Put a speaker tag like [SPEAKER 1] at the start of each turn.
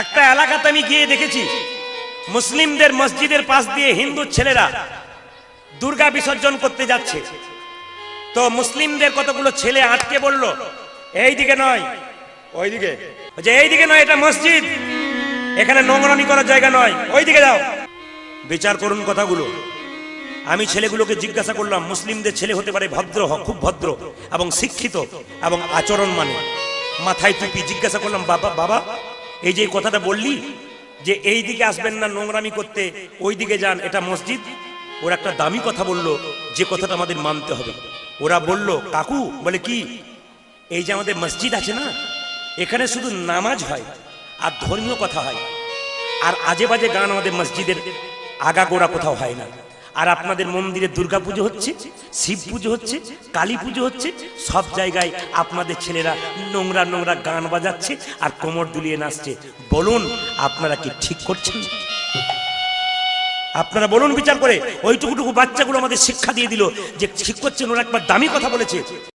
[SPEAKER 1] একটা এলাকাতে আমি গিয়ে দেখেছি, মুসলিমদের মসজিদের পাশ দিয়ে হিন্দু ছেলেরা দুর্গা বিসর্জন করতে যাচ্ছে। তো মুসলিমদের কতগুলো ছেলে আটকে বলল এই দিকে নয়, ওইদিকে। যে এই দিকে নয়, এটা মসজিদ। এখানে নোংরামি করার জায়গা নয় ওই দিকে যাও। বিচার করুন কথাগুলো। আমি ছেলেগুলোকে জিজ্ঞাসা করলাম, মুসলিমদের ছেলে হতে পারে ভদ্র খুব ভদ্র এবং শিক্ষিত এবং আচরণ মানে। মাথায় টুপি জিজ্ঞাসা করলাম, বাবা বাবা এই যে কথাটা বললি, যে এই দিকে আসবেন না নোংরামি করতে, ওই দিকে যান, এটা মসজিদ? ওরা একটা দামি কথা বলল, যে কথাটা আমাদের মানতে হবে। ওরা বলল, কাকু, বলে কি, এই যে আমাদের মসজিদ আছে না, এখানে শুধু নামাজ হয়, আর ধর্মীয় কথা হয়। আর আজে বাজে গান আমাদের মসজিদের আগাগোড়া কোথাও হয় না। আর আপনাদের মন্দিরে দুর্গা পুজো হচ্ছে, শিব পুজো হচ্ছে, কালী পুজো হচ্ছে, সব জায়গায় আপনাদের ছেলেরা নোংরা নোংরা গান বাজাচ্ছে আর কোমর দুলিয়ে নাচছে। বলুন, আপনারা কি ঠিক করছেন? আপনারা বলুন বিচার করে। ওইটুকুটুকু বাচ্চাগুলো আমাদের শিক্ষা দিয়ে দিল যে ঠিক করছেন, ওরা একবার দামি কথা বলেছে।